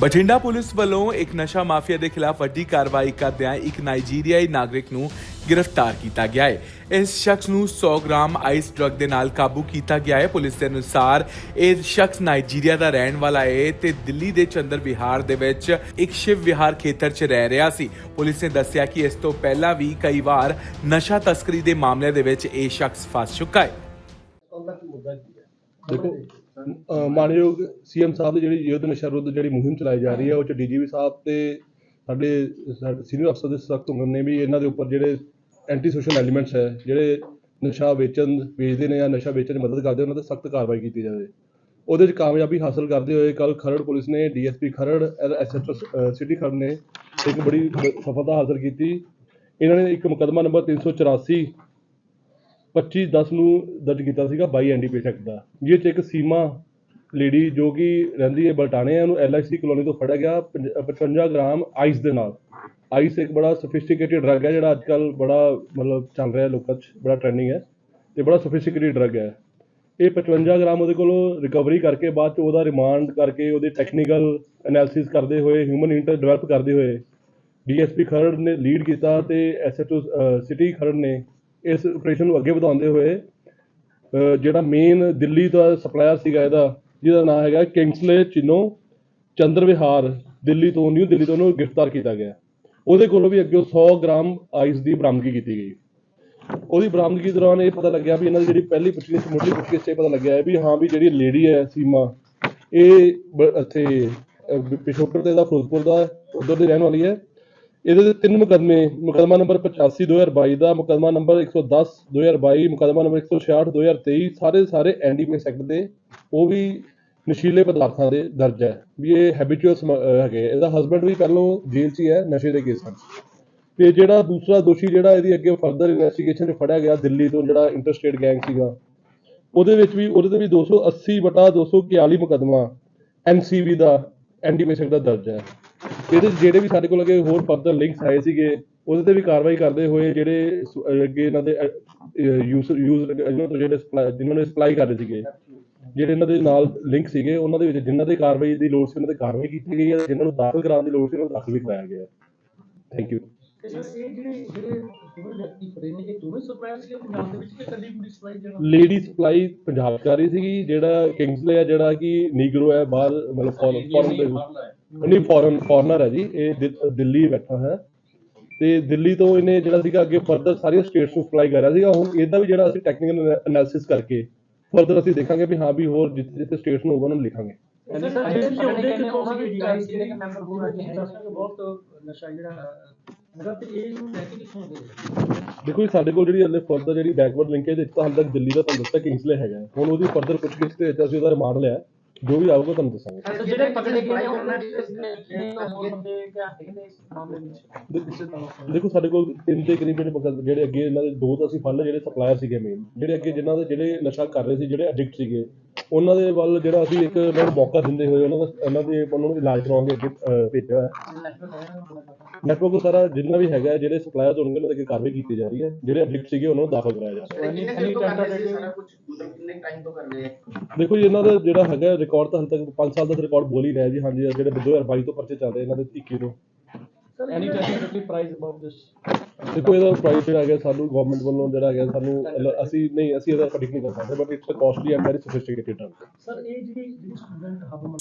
Bathinda police ਵੱਲੋਂ ਇੱਕ ਨਸ਼ਾ ਮਾਫੀਆ ਦੇ ਖਿਲਾਫ ਵੱਡੀ ਕਾਰਵਾਈ ਕਰਦਿਆਂ ਇੱਕ ਨਾਈਜੀਰੀਆਈ ਨਾਗਰਿਕ ਨੂੰ ਗ੍ਰਿਫਤਾਰ ਕੀਤਾ ਗਿਆ ਹੈ। ਇਸ ਸ਼ਖਸ ਨੂੰ 100 ਗ੍ਰਾਮ ਆਈਸ ਡਰੱਗ ਦੇ ਨਾਲ ਕਾਬੂ ਕੀਤਾ ਗਿਆ ਹੈ। ਪੁਲਿਸ ਦੇ ਅਨੁਸਾਰ ਇਹ ਸ਼ਖਸ ਨਾਈਜੀਰੀਆ ਦਾ ਰਹਿਣ ਵਾਲਾ ਹੈ ਤੇ ਦਿੱਲੀ ਦੇ ਚੰਦਰ ਵਿਹਾਰ ਦੇ ਵਿੱਚ ਇੱਕ ਸ਼ਿਵ ਵਿਹਾਰ ਖੇਤਰ 'ਚ ਰਹਿ ਰਿਹਾ ਸੀ। ਪੁਲਿਸ ਨੇ ਦੱਸਿਆ ਕਿ ਇਸ ਤੋਂ ਪਹਿਲਾਂ ਵੀ ਕਈ ਵਾਰ ਨਸ਼ਾ ਤਸਕਰੀ ਦੇ ਮਾਮਲੇ ਦੇ ਵਿੱਚ ਇਹ ਸ਼ਖਸ ਫਸ ਚੁੱਕਾ ਹੈ? ਦੇਖੋ, ਅਹ, ਮਾਨਯੋਗ ਸੀਐਮ ਸਾਹਿਬ ਦੀ ਜਿਹੜੀ ਯੁੱਧ ਨਸ਼ਾ ਵਿਰੁੱਧ ਜਿਹੜੀ ਮੁਹਿੰਮ ਚਲਾਈ ਜਾ ਰਹੀ ਹੈ, ਉਹ ਚ ਡੀਜੀਪੀ ਸਾਹਿਬ ਤੇ ਸਾਡੇ ਸੀਨੀਅਰ ਅਫਸਰ ਦੇ ਸਖਤ ਹੁਕਮ ਨੇ ਵੀ ਇਹਨਾਂ ਦੇ ਉੱਪਰ ਜਿਹੜੇ ਐਂਟੀ ਸੋਸ਼ਲ ਐਲੀਮੈਂਟਸ ਹੈ, ਜਿਹੜੇ ਨਸ਼ਾ ਵੇਚਣ, ਵੇਚਦੇ ਨੇ ਜਾਂ ਨਸ਼ਾ ਵੇਚਣ 'ਚ ਮਦਦ ਕਰਦੇ ਉਹਨਾਂ ਤੇ ਸਖਤ ਕਾਰਵਾਈ ਕੀਤੀ ਜਾਵੇ। ਉਹਦੇ 'ਚ ਕਾਮਯਾਬੀ ਹਾਸਲ ਕਰਦੇ ਹੋਏ ਕੱਲ ਖਰੜ ਪੁਲਿਸ ਨੇ DSP Kharar SHO city Kharar ਨੇ ਇੱਕ ਬੜੀ ਸਫਲਤਾ ਹਾਸਲ ਕੀਤੀ। ਇਹਨਾਂ ਨੇ ਇੱਕ ਮੁਕੱਦਮਾ ਨੰਬਰ 384 25 10 ਨੂੰ ਦਰਜ ਕੀਤਾ ਸੀਗਾ 22 ਐਨਡੀਪੀਐਸ ਐਕਟ ਦਾ ਜਿਹਦੇ ਚ ਇੱਕ ਸੀਮਾ ਲੇਡੀ ਜੋ ਕਿ ਰਹਿੰਦੀ ਹੈ ਬਲਟਾਣੇ ਉਹਨੂੰ ਐਲਆਈਸੀ ਕਲੋਨੀ ਤੋਂ ਫੜਿਆ ਗਿਆ, ਪੰਜ- ਅਹ 55 ਗ੍ਰਾਮ ਆਈਸ ਦੇ ਨਾਲ। ਆਈਸ ਇੱਕ ਬੜਾ ਸੋਫਿਸਟੀਕੇਟਿਡ ਡਰੱਗ ਹੈ, ਜਿਹੜਾ ਅੱਜ ਕੱਲ ਬੜਾ ਮਤਲਬ ਚੱਲ ਰਿਹਾ ਲੋਕਾਂ 'ਚ, ਬੜਾ ਟ੍ਰੈਂਡਿੰਗ ਹੈ ਤੇ ਬੜਾ ਸੋਫਿਸਟੀਕੇਟਿਡ ਡਰੱਗ ਹੈ। ਇਹ 55 ਗ੍ਰਾਮ ਉਹਦੇ ਕੋਲੋਂ ਰਿਕਵਰੀ ਕਰਕੇ ਬਾਅਦ ਚ ਉਹਦਾ ਰਿਮਾਂਡ ਕਰਕੇ ਉਹਦੇ ਟੈਕਨੀਕਲ ਐਨਾਲਿਸਿਸ ਕਰਦੇ ਹੋਏ ਹਿਊਮਨ ਇੰਟਰ ਡਿਵੈਲਪ ਕਰਦੇ ਹੋਏ ਡੀਐਸਪੀ ਖਰੜ ਨੇ ਲੀਡ ਕੀਤਾ ਤੇ ਐਸਐਚਓ ਸਿਟੀ ਖਰੜ ਨੇ ਇਸ ਆਪਰੇਸ਼ਨ ਨੂੰ ਅੱਗੇ ਵਧਾਉਂਦੇ ਹੋਏ ਜਿਹੜਾ ਮੇਨ ਦਿੱਲੀ ਦਾ ਸਪਲਾਇਰ ਸੀਗਾ ਇਹਦਾ ਜਿਹਦਾ ਨਾਮ ਹੈਗਾ ਕਿੰਗਸਲੇ ਚਿਨੋ ਚੰਦਰ ਵਿਹਾਰ ਦਿੱਲੀ ਤੋਂ ਨਿਊ ਦਿੱਲੀ ਤੋਂ ਉਹਨੂੰ ਗ੍ਰਿਫਤਾਰ ਕੀਤਾ ਗਿਆ। ਉਹਦੇ ਕੋਲੋਂ ਵੀ ਅੱਗੇ 100 ਗ੍ਰਾਮ ਆਈਸ ਦੀ ਬਰਾਮਦਗੀ ਕੀਤੀ ਗਈ। ਉਹਦੀ ਬਰਾਮਦਗੀ ਦੌਰਾਨ ਇਹ ਪਤਾ ਲੱਗਿਆ ਵੀ ਇਹਨਾਂ ਦੀ ਜਿਹੜੀ ਪਹਿਲੀ ਪੁੱਛਗਿੱਛ ਮੁੱਢਲੀ ਪੁੱਛਗਿੱਛ 'ਚ ਇਹ ਪਤਾ ਲੱਗਿਆ ਹੈ ਵੀ ਹਾਂ ਵੀ ਜਿਹੜੀ ਲੇਡੀ ਹੈ ਸੀਮਾ ਇਹ ਬ- ਇੱਥੇ ਅਹ, ਪਿਸ਼ੋਕਰ ਤੇ ਦਾ ਫਿਰੋਜ਼ਪੁਰ ਦਾ ਉਧਰ ਦੀ ਰਹਿਣ ਵਾਲੀ ਹੈ। ਇਹਦੇ ਤੇ ਤਿੰਨ ਮੁਕੱਦਮੇ, ਮੁਕੱਦਮਾ ਨੰਬਰ 85 2022 ਦਾ, ਮੁਕੱਦਮਾ ਨੰਬਰ 110 2022 ਮੁਕੱਦਮਾ ਨੰਬਰ 166 2023 ਸਾਰੇ ਸਾਰੇ ਐਨਡੀਪੀਐਸ ਐਕਟ ਦੇ, ਉਹ ਵੀ ਨਸ਼ੀਲੇ ਪਦਾਰਥਾਂ ਦੇ ਦਰਜ ਹੈ, ਵੀ ਇਹ ਹੈਬਿਚੁਅਲ ਹੈਗੇ ਇਹਦਾ ਹਸਬੰਡ ਵੀ ਪਹਿਲੋਂ ਜੇਲ੍ਹ 'ਚ ਹੀ ਹੈ, ਨਸ਼ੇ ਦੇ ਕੇਸਾਂ 'ਚ ਤੇ ਜਿਹੜਾ ਦੂਸਰਾ ਦੋਸ਼ੀ ਜਿਹੜਾ ਇਹਦੀ ਅੱਗੇ ਫਰਦਰ ਇਨਵੈਸਟੀਗੇਸ਼ਨ 'ਚ ਫੜਿਆ ਗਿਆ, ਦਿੱਲੀ ਤੋਂ ਜਿਹੜਾ ਇੰਟਰਸਟੇਟ ਗੈਂਗ ਸੀਗਾ, ਉਹਦੇ ਵਿੱਚ ਵੀ, ਉਹਦੇ ਤੇ ਵੀ 280 ਬਟਾ 241 ਮੁਕੱਦਮਾ ਐਨਸੀਬੀ ਦਾ ਐਨਡੀਪੀਐਸ ਦਾ ਦਰਜ ਹੈ। ਇਹਦੇ 'ਚ ਜਿਹੜੇ ਵੀ ਸਾਡੇ ਕੋਲ ਅੱਗੇ ਹੋਰ ਫਰਦਰ ਲਿੰਕਸ ਆਏ ਸੀਗੇ, ਉਹਦੇ ਤੇ ਵੀ ਕਾਰਵਾਈ ਕਰਦੇ ਹੋਏ ਜਿਹੜੇ ਸ- ਅਹ ਅੱਗੇ ਇਹਨਾਂ ਦੇ ਯੂਜ਼ਰ ਯੂਜ਼ ਇਹਨਾਂ ਤੋਂ ਜਿਹੜੇ supply- ਜਿਨ੍ਹਾਂ ਨੇ ਸਪਲਾਈ ਕਰ ਰਹੇ ਸੀਗੇ, ਜਿਹੜੇ ਇਹਨਾਂ ਦੇ ਨਾਲ ਲਿੰਕ ਸੀਗੇ, ਉਹਨਾਂ ਦੇ ਵਿੱਚ ਜਿਨ੍ਹਾਂ ਦੇ ਕਾਰਵਾਈ ਦੀ ਲੋੜ ਸੀ, ਉਹਨਾਂ ਤੇ ਕਾਰਵਾਈ ਕੀਤੀ ਗਈ ਹੈ, ਜਿਨ੍ਹਾਂ ਨੂੰ ਦਾਖਲ ਕਰਾਉਣ ਦੀ ਲੋੜ ਸੀ, ਉਹਨਾਂ ਨੂੰ ਦਾਖਲ ਵੀ ਕਰਾਇਆ ਗਿਆ ਥੈਂਕ ਯੂ ਤੇ ਸਰ ਇਹ ਜਿਹੜੇ ਜਿਹੜੇ ਦੋਵੇਂ ਵਿਅਕਤੀ ਫੜੇ ਨੇ ਇਹ ਦੋਵੇਂ ਸਪਲਾਇਰ ਸੀ ਪੰਜਾਬ ਦੇ ਵਿੱਚ ਕਿ ਕੱਲੀ ਪੁਲਿਸ ਜਿਹੜਾ ਲੇਡੀ ਸਪਲਾਈ ਪੰਜਾਬ 'ਚ ਕਰ ਰਹੀ ਸੀਗੀ, ਜਿਹੜਾ ਕਿੰਗਸਲੇ ਆ, ਜਿਹੜਾ ਕਿ ਨੀਗਰੋ ਹੈ, ਬਾਹਰ ਮਤਲਬ ਫੋਰਨ ਫੋਰਨ ਦੇ ਨਹੀਂ ਫੋਰਨ ਫੋਰਨਰ ਹੈ ਜੀ ਇਹ ਦਿ- ਦਿੱਲੀ ਬੈਠਾ ਹੈ ਤੇ ਦਿੱਲੀ ਤੋਂ ਇਹਨੇ ਜਿਹੜਾ ਸੀਗਾ ਅੱਗੇ ਫਰਦਰ ਸਾਰੀਆਂ ਸਟੇਟਸ ਨੂੰ ਸਪਲਾਈ ਕਰ ਰਿਹਾ ਸੀਗਾ। ਹੁਣ ਇਹਦਾ ਵੀ ਜਿਹੜਾ ਅਸੀਂ ਟੈਕਨੀਕਲ ਐਨਾਲਿਸਿਸ ਕਰਕੇ ਫਰਦਰ ਅਸੀਂ ਦੇਖਾਂਗੇ ਵੀ ਹਾਂ ਵੀ ਹੋਰ ਜਿੱਥੇ ਜਿੱਥੇ ਸਟੇਟਸ ਨੂੰ ਹੋਊਗਾ ਉਹਨਾਂ ਨੂੰ ਲਿਖਾਂਗੇ। ਸਰ ਕਹਿੰਦੇ ਉਹਨਾਂ ਦੀ ਬਹੁਤ ਨਸ਼ਾ ਜਿਹੜਾ ਮਤਲਬ ਤੇ ਇਹ ਨੂੰ ਲੈ ਕੇ ਕਿੱਥੋਂ ਦੇ ਦੇਖੋ ਜੀ ਸਾਡੇ ਕੋਲ ਜਿਹੜੀ ਹਲੇ ਫਰਦਰ ਜਿਹੜੀ ਬੈਕਵਰਡ ਲਿੰਕੇਜ ਹੈ ਤਾਂ ਹਾਲੇ ਤੱਕ ਦਿੱਲੀ ਦਾ ਤੁਹਾਨੂੰ ਦੱਸਿਆ ਕਿੰਗਸਲੇ ਹੈਗਾ ਹੈ। ਹੁਣ ਉਹਦੀ ਫਰਦਰ ਪੁੱਛਗਿੱਛ ਦੇ ਵਿੱਚ ਅਸੀਂ ਉਹਦਾ ਰਿਮਾਂਡ ਲਿਆ ਹੈ। ਜੋ ਵੀ ਆਊਗਾ ਤੁਹਾਨੂੰ ਦੱਸਾਂਗੇ। ਸਰ ਜਿਹੜੇ ਪਕੜੇ ਗਏ ਨੇ ਉਹਨਾਂ ਦੇ ਬੰਦੇ ਕਿਆ ਹੈਗੇ ਨੇ ਇਸ ਮਾਮਲੇ ਵਿੱਚ? ਦੇਖੋ ਸਾਡੇ ਕੋਲ ਤਿੰਨ ਦੇ ਕਰੀਬ ਜਿਹੜੇ ਮੁਕੱਦ- ਜਿਹੜੇ ਅੱਗੇ ਇਹਨਾਂ ਦੇ ਦੋ ਤਾਂ ਅਸੀਂ ਫੜ ਲਏ ਜਿਹੜੇ ਸਪਲਾਇਰ ਸੀਗੇ ਮੇਨ ਜਿਹੜੇ ਅੱਗੇ ਜਿਨ੍ਹਾਂ ਦੇ ਜਿਹੜੇ ਨਸ਼ਾ ਕਰ ਰਹੇ ਸੀ ਜਿਹੜੇ ਐਡਿਕਟ ਸੀਗੇ ਉਹਨਾਂ ਦੇ ਵੱਲ ਜਿਹੜਾ ਅਸੀਂ ਇੱਕ ਉਹਨਾਂ ਨੂੰ ਮੌਕਾ ਦਿੰਦੇ ਹੋਏ ਉਹਨਾਂ ਦਾ ਉਹਨਾਂ ਦੇ ਉਹਨਾਂ ਨੂੰ ਇਲਾਜ ਕਰਾਉਣ ਦੇ ਅੱਗੇ ਅਹ, ਭੇਜਿਆ ਹੋਇਆ। ਨੈਟਵਰਕ ਸਾਰਾ ਜਿੰਨਾ ਵੀ ਹੈਗਾ ਜਿਹੜੇ ਸਪਲਾਇਰ ਹੋਣਗੇ ਉਹਨਾਂ ਦੇ ਅੱਗੇ ਕਾਰਵਾਈ ਕੀਤੀ ਜਾ ਰਹੀ ਹੈ। ਜਿਹੜੇ ਐਡਿਕਟ ਸੀਗੇ ਉਹਨਾਂ ਨੂੰ ਦਾਖਲ ਕਰਾਇਆ ਜਾ ਰਿਹਾ ਹੈ। ਕਿੰਨੇ ਚਿਰ ਤੋਂ ਕਰ ਰਹੇ ਸੀ ਸਾਰਾ ਕੁਝ ਮਤਲਬ ਕਿੰਨੇ ਟਾਈਮ ਤੋਂ ਕਰ ਰਹੇ ਆ? ਦੇਖੋ ਜੀ ਇਹਨਾਂ ਦਾ ਜਿਹੜਾ ਹੈਗਾ ਰਿਕਾਰਡ ਤਾਂ ਹਾਲੇ ਤੱਕ 5 ਸਾਲ ਦਾ ਰਿਕਾਰਡ ਬੋਲ ਹੀ ਰਿਹਾ ਜੀ। ਹਾਂਜੀ ਜਿਹੜੇ 2022 ਤੋਂ ਪਰਚੇ ਚੱਲ ਰਹੇ ਇਹਨਾਂ ਦੇ 21 ਤੋਂ। Sir any technically price about this ਦੇਖੋ, ਇਹਦਾ ਪ੍ਰਾਈਸ ਜਿਹੜਾ ਹੈਗਾ, ਸਾਨੂੰ ਗਵਰਨਮੈਂਟ ਵੱਲੋਂ ਜਿਹੜਾ ਹੈਗਾ, ਸਾਨੂੰ ਅਸੀਂ ਨਹੀਂ, ਅਸੀਂ ਇਹਦਾ ਪ੍ਰੈਡਿਕਟ ਨਹੀਂ ਕਰ but it's a costly and very sophisticated term sir ਇਹ ਜਿਹੜੀ ਜਿਹੜੀ ਸਟੂਡੈਂਟ ਹਬ